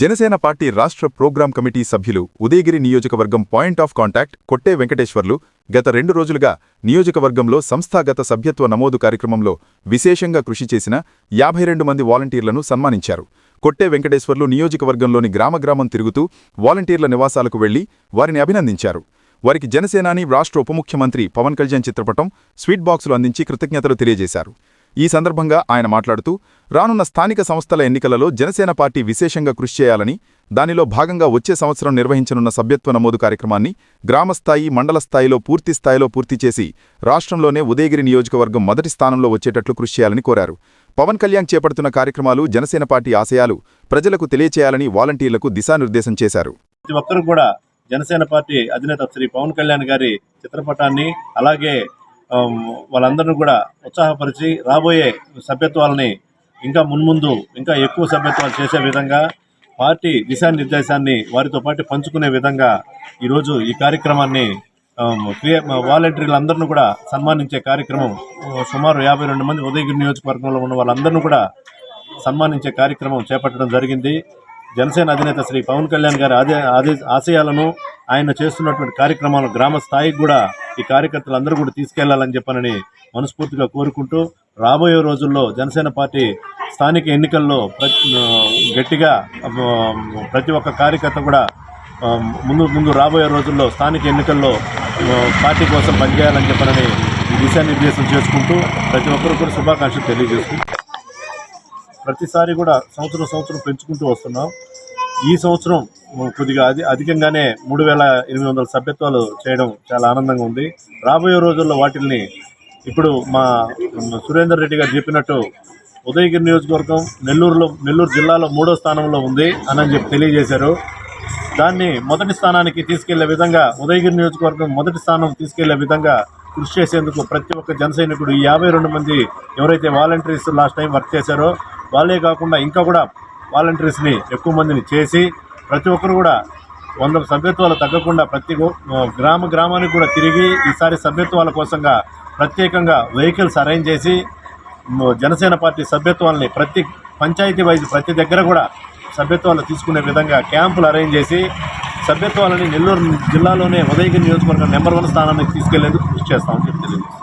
Janasena party రాష్ట్ర program committee సభ్యులు ఉదయగిరి నియోజకవర్గం పాయింట్ ఆఫ్ కాంటాక్ట్ కొట్టే వెంకటేశ్వర్లు గత రెండు రోజులుగా నియోజకవర్గంలో సంస్థాగత సభ్యత్వ నమోదు కార్యక్రమంలో విశేషంగా కృషి చేసిన యాభై రెండు మంది వాలంటీర్లను సన్మానించారు. కొట్టే వెంకటేశ్వర్లు నియోజకవర్గంలోని గ్రామగ్రామం తిరుగుతూ వాలంటీర్ల నివాసాలకు వెళ్ళి వారిని అభినందించారు. వారికి జనసేనాని రాష్ట్ర ఉప ముఖ్యమంత్రి పవన్ కళ్యాణ్ చిత్రపటం స్వీట్ బాక్సులు అందించి కృతజ్ఞతలు తెలియజేశారు. ఈ సందర్భంగా ఆయన మాట్లాడుతూ రానున్న స్థానిక సంస్థల ఎన్నికలలో జనసేన పార్టీ విశేషంగా కృషి చేయాలని దానిలో భాగంగా వచ్చే సంవత్సరం నిర్వహించనున్న సభ్యత్వ నమోదు కార్యక్రమాన్ని గ్రామస్థాయి మండల స్థాయిలో పూర్తి స్థాయిలో పూర్తి చేసి రాష్ట్రంలోనే ఉదయగిరి నియోజకవర్గం మొదటి స్థానంలో వచ్చేటట్లు కృషి చేయాలని కోరారు. పవన్ కళ్యాణ్ చేపడుతున్న కార్యక్రమాలు జనసేన పార్టీ ఆశయాలు ప్రజలకు తెలియచేయాలని వాలంటీర్లకు దిశానిర్దేశం చేశారు. ప్రతి ఒక్కరూ కూడా జనసేన పార్టీ అధినేత శ్రీ పవన్ కళ్యాణ్ గారి చిత్రపటాన్ని అలాగే వాళ్ళందరినీ కూడా ఉత్సాహపరిచి రాబోయే సభ్యత్వాలని ఇంకా మున్ముందు ఇంకా ఎక్కువ సభ్యత్వాలు చేసే విధంగా పార్టీ దిశానిర్దేశాన్ని వారితో పాటు పంచుకునే విధంగా ఈరోజు ఈ కార్యక్రమాన్ని వాలంటీర్లందరినీ కూడా సన్మానించే కార్యక్రమం సుమారు యాభై రెండు మంది ఉదయగిరి నియోజకవర్గంలో ఉన్న వాళ్ళందరినీ కూడా సన్మానించే కార్యక్రమం చేపట్టడం జరిగింది. జనసేన అధినేత శ్రీ పవన్ కళ్యాణ్ గారి ఆదే ఆదే ఆశయాలను ఆయన చేస్తున్నటువంటి కార్యక్రమాలు గ్రామ స్థాయికి కూడా ఈ కార్యకర్తలు అందరూ కూడా తీసుకెళ్ళాలని చెప్పనని మనస్ఫూర్తిగా కోరుకుంటూ రాబోయే రోజుల్లో జనసేన పార్టీ స్థానిక ఎన్నికల్లో గట్టిగా ప్రతి ఒక్క కార్యకర్త కూడా ముందు ముందు రాబోయే రోజుల్లో స్థానిక ఎన్నికల్లో పార్టీ కోసం పనిచేయాలని చెప్పనని దిశానిర్దేశం చేసుకుంటూ ప్రతి ఒక్కరు కూడా శుభాకాంక్షలు తెలియజేసుకుంటూ ప్రతిసారి కూడా సంవత్సరం సంవత్సరం పెంచుకుంటూ వస్తున్నాం. ఈ సంవత్సరం కొద్దిగా అది అధికంగానే మూడు వేల ఎనిమిది వందల సభ్యత్వాలు చేయడం చాలా ఆనందంగా ఉంది. రాబోయే రోజుల్లో వాటిల్ని ఇప్పుడు మా సురేందర్ రెడ్డి గారు చెప్పినట్టు ఉదయగిరి నియోజకవర్గం నెల్లూరులో నెల్లూరు జిల్లాలో మూడో స్థానంలో ఉంది అని చెప్పి తెలియజేశారు. దాన్ని మొదటి స్థానానికి తీసుకెళ్ళే విధంగా ఉదయగిరి నియోజకవర్గం మొదటి స్థానం తీసుకెళ్ళే విధంగా కృషి చేసేందుకు ప్రతి ఒక్క జనసైనికుడు ఈ యాభై రెండు మంది ఎవరైతే వాలంటీర్స్ లాస్ట్ టైం వర్క్ చేశారో వాళ్ళే కాకుండా ఇంకా కూడా వాలంటీర్స్ని ఎక్కువ మందిని చేసి ప్రతి ఒక్కరు కూడా వంద సభ్యత్వాలు తగ్గకుండా ప్రతి గ్రామ గ్రామానికి కూడా తిరిగి ఈసారి సభ్యత్వాల కోసంగా ప్రత్యేకంగా వెహికల్స్ అరేంజ్ చేసి జనసేన పార్టీ సభ్యత్వాలని ప్రతి పంచాయతీ వైజ్ ప్రతి దగ్గర కూడా సభ్యత్వాలు తీసుకునే విధంగా క్యాంపులు అరేంజ్ చేసి సభ్యత్వాలని నెల్లూరు జిల్లాలోనే ఉదయగిరి నియోజకవర్గం నెంబర్ వన్ స్థానానికి తీసుకెళ్ళేందుకు కృషి చేస్తామని చెప్తే